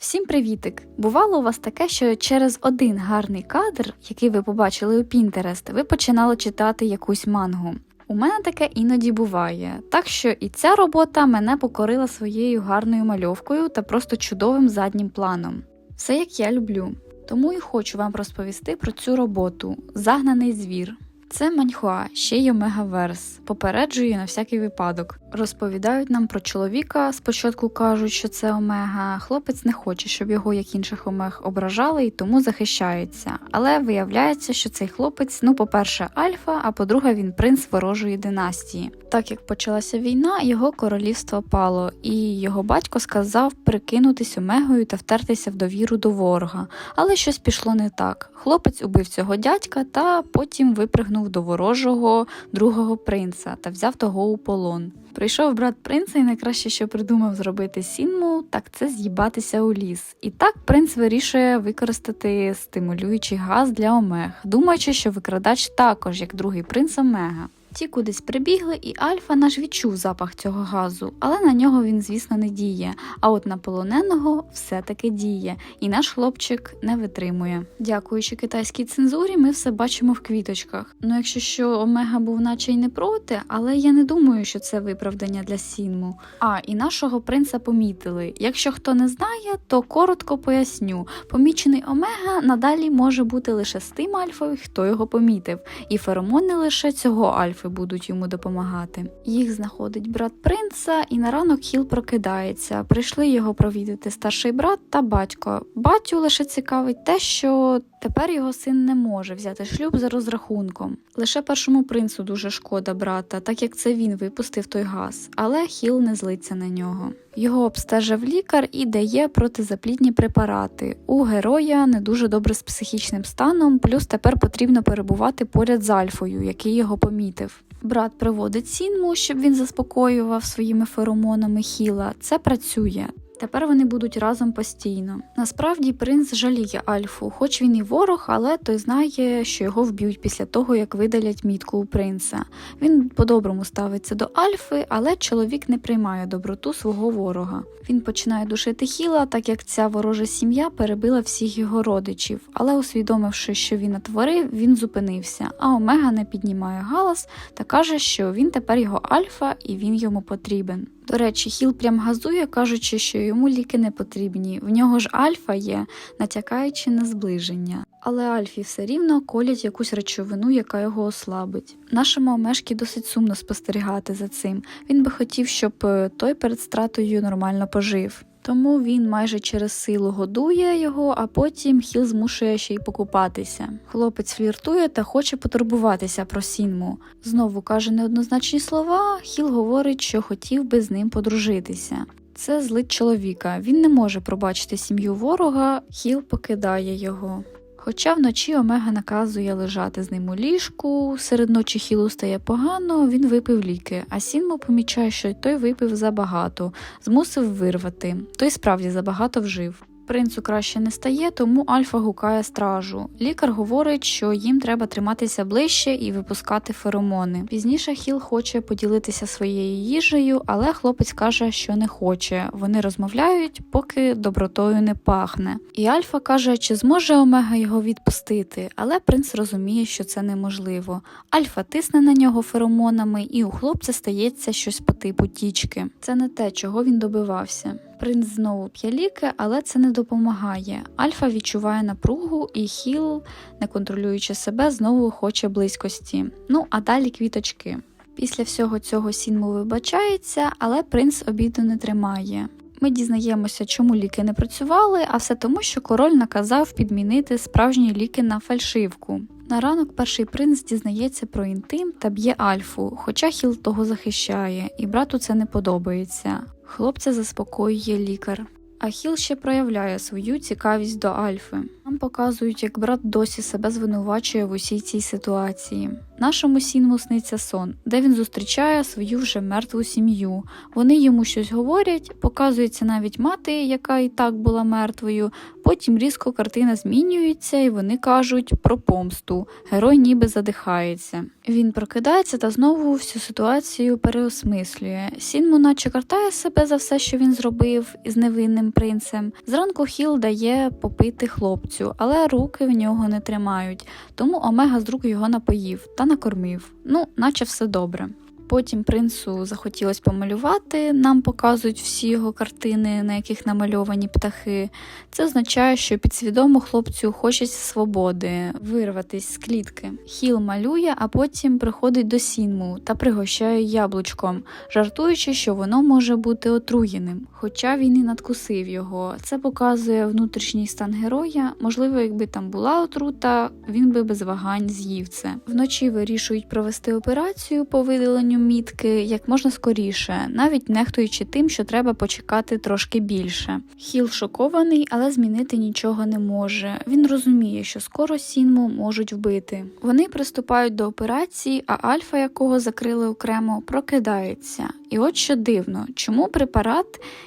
Всім привітик! Бувало у вас таке, що через один гарний кадр, який ви побачили у Pinterest, ви починали читати якусь мангу. У мене таке іноді буває, так що і ця робота мене покорила своєю гарною мальовкою та просто чудовим заднім планом. Все як я люблю. Тому і хочу вам розповісти про цю роботу Загнаний звір. Це маньхуа, ще й омегаверс. Попереджую на всякий випадок. Розповідають нам про чоловіка. Спочатку кажуть, що це омега. Хлопець не хоче, щоб його, як інших омег, ображали, і тому захищається. Але виявляється, що цей хлопець, ну, по-перше, альфа, а по-друге, він принц ворожої династії. Так як почалася війна, його королівство пало, і його батько сказав прикинутись омегою та втертися в довіру до ворога. Але щось пішло не так. Хлопець убив цього дядька та потім випригнув до ворожого другого принца та взяв того у полон. Прийшов брат принца, і найкраще, що придумав зробити Сінму, так це з'їбатися у ліс. І так принц вирішує використати стимулюючий газ для омег, думаючи, що викрадач також, як другий принц Омега. Ті кудись прибігли, і Альфа наш відчув запах цього газу, але на нього він, звісно, не діє. А от на полоненого все-таки діє, і наш хлопчик не витримує. Дякуючи китайській цензурі, ми все бачимо в квіточках. Ну, якщо що Омега був наче й не проти, але я не думаю, що це виправдання для Сінму. А і нашого принца помітили. Якщо хто не знає, то коротко поясню: помічений Омега надалі може бути лише з тим альфою, хто його помітив, і феромони лише цього альфи будуть йому допомагати. Їх знаходить брат принца, і на ранок Хіл прокидається. Прийшли його провідати старший брат та батько. Батю лише цікавить те, що тепер його син не може взяти шлюб за розрахунком. Лише першому принцу дуже шкода брата, так як це він випустив той газ, але Хіл не злиться на нього. Його обстежив лікар і дає протизаплідні препарати. У героя не дуже добре з психічним станом, плюс тепер потрібно перебувати поряд з Альфою, який його помітив. Брат приводить Сінму, щоб він заспокоював своїми феромонами Хіла. Це працює. Тепер вони будуть разом постійно. Насправді принц жаліє Альфу, хоч він і ворог, але той знає, що його вб'ють після того, як видалять мітку у принца. Він по-доброму ставиться до Альфи, але чоловік не приймає доброту свого ворога. Він починає душити Хіла, так як ця ворожа сім'я перебила всіх його родичів. Але усвідомивши, що він натворив, він зупинився. А Омега не піднімає галас та каже, що він тепер його альфа і він йому потрібен. До речі, Хіл прям газує, кажучи, що йому ліки не потрібні. В нього ж альфа є, натякаючи на зближення. Але Альфі все рівно колять якусь речовину, яка його ослабить. Нашому Омешкі досить сумно спостерігати за цим. Він би хотів, щоб е, той перед стратою нормально пожив. Тому він майже через силу годує його, а потім Хіл змушує ще й покупатися. Хлопець фліртує та хоче потурбуватися про Сінму. Знову каже неоднозначні слова. Хіл говорить, що хотів би з ним подружитися. Це злить чоловіка. Він не може пробачити сім'ю ворога, Хіл покидає його. Хоча вночі Омега наказує лежати з ним у ліжку, серед ночі Хілу стає погано, він випив ліки, а Сінмо помічає, що той випив забагато, змусив вирвати, той справді забагато вжив. Принцу краще не стає, тому Альфа гукає стражу. Лікар говорить, що їм треба триматися ближче і випускати феромони. Пізніше Хіл хоче поділитися своєю їжею, але хлопець каже, що не хоче. Вони розмовляють, поки добротою не пахне. І Альфа каже, чи зможе Омега його відпустити, але принц розуміє, що це неможливо. Альфа тисне на нього феромонами, і у хлопця стається щось по типу тічки. Це не те, чого він добивався. Принц знову п'є ліки, але це не допомагає. Альфа відчуває напругу, і Хіл, не контролюючи себе, знову хоче близькості. Ну а далі квіточки. Після всього цього Сінму вибачається, але принц обіду не тримає. Ми дізнаємося, чому ліки не працювали, а все тому, що король наказав підмінити справжні ліки на фальшивку. На ранок перший принц дізнається про інтим та б'є Альфу, хоча Хіл того захищає, і брату це не подобається. Хлопця заспокоює лікар. А Хіл ще проявляє свою цікавість до Альфи. Нам показують, як брат досі себе звинувачує в усій цій ситуації. Нашому сінму сниться сон, де він зустрічає свою вже мертву сім'ю. Вони йому щось говорять, показується навіть мати, яка і так була мертвою. Потім різко картина змінюється, і вони кажуть про помсту. Герой ніби задихається. Він прокидається та знову всю ситуацію переосмислює. Сінму наче картає себе за все, що він зробив із невинним принцем. Зранку Хіл дає попити хлопцю, але руки в нього не тримають, тому Омега з рук його напоїв та накормив. Ну, наче все добре. Потім принцу захотілося помалювати. Нам показують всі його картини, на яких намальовані птахи. Це означає, що підсвідомо хлопцю хочеться свободи, вирватися з клітки. Хіл малює, а потім приходить до сінму та пригощає яблучком, жартуючи, що воно може бути отруєним. Хоча він і надкусив його. Це показує внутрішній стан героя. Можливо, якби там була отрута, він би без вагань з'їв це. Вночі вирішують провести операцію по видаленню мітки як можна скоріше, навіть нехтуючи тим, що треба почекати трошки більше. Хіл шокований, але змінити нічого не може. Він розуміє, що скоро сінму можуть вбити. Вони приступають до операції, а альфа, якого закрили окремо, прокидається. І от що дивно, чому препарат,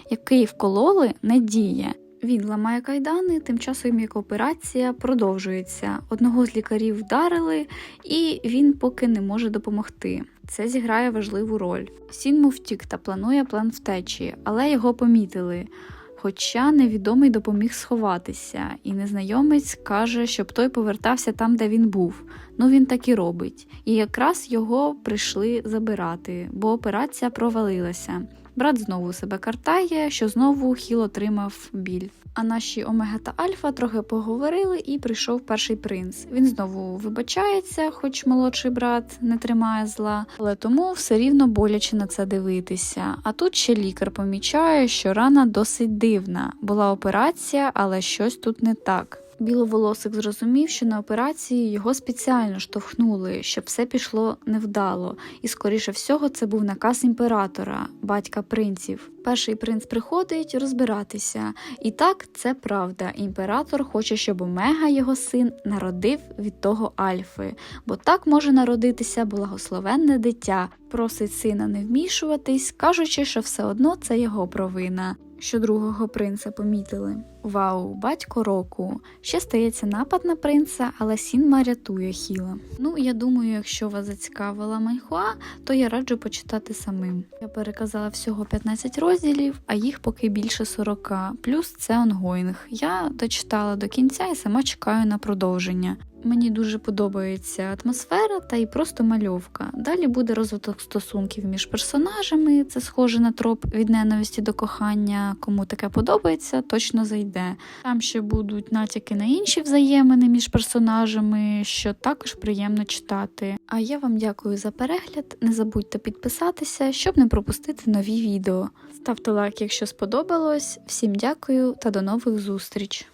який вкололи, не діє. Він ламає кайдани, тим часом як операція продовжується. Одного з лікарів вдарили, і він поки не може допомогти. Це зіграє важливу роль. Сінму втік та планує план втечі, але його помітили. Хоча невідомий допоміг сховатися, і незнайомець каже, щоб той повертався там, де він був. Ну він так і робить. І якраз його прийшли забирати, бо операція провалилася. Брат знову себе картає, що знову Хіл отримав біль. А наші Омега та Альфа трохи поговорили, і прийшов перший принц. Він знову вибачається, хоч молодший брат не тримає зла, але тому все рівно боляче на це дивитися. А тут ще лікар помічає, що рана досить дивна. Була операція, але щось тут не так. Біловолосик зрозумів, що на операції його спеціально штовхнули, щоб все пішло невдало, і, скоріше всього, це був наказ імператора, батька принців. Перший принц приходить розбиратися, і так це правда. Імператор хоче, щоб Омега, його син, народив від того Альфи, бо так може народитися благословенне дитя. Просить сина не вмішуватись, кажучи, що все одно це його провина. Що другого принца помітили. Вау, батько року. Ще стається напад на принца, але Сінма рятує Хіла. Ну, я думаю, якщо вас зацікавила Майхуа, то я раджу почитати самим. Я переказала всього 15 розділів, а їх поки більше 40, плюс це онгоїнг. Я дочитала до кінця і сама чекаю на продовження. Мені дуже подобається атмосфера та й просто мальовка. Далі буде розвиток стосунків між персонажами. Це схоже на троп від ненависті до кохання. Кому таке подобається, точно зайде. Там ще будуть натяки на інші взаємини між персонажами, що також приємно читати. А я вам дякую за перегляд. Не забудьте підписатися, щоб не пропустити нові відео. Ставте лайк, якщо сподобалось. Всім дякую та до нових зустріч!